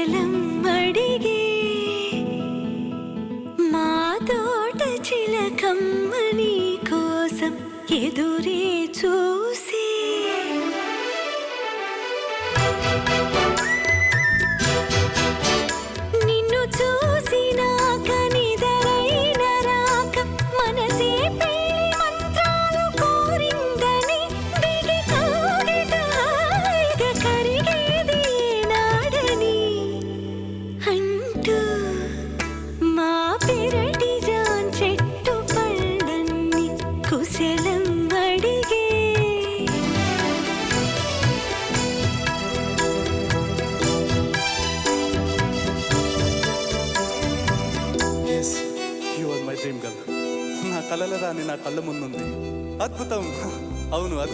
జలం అడిగి మా తోట చిలకమ్మ నీ కోసం ఎదురే చూ అడిగే మై డ్రీమ్ గర్ల్ నా కలలరాని నా కళ్ళ ముందుంది. అద్భుతం. అవును అద్భుతం.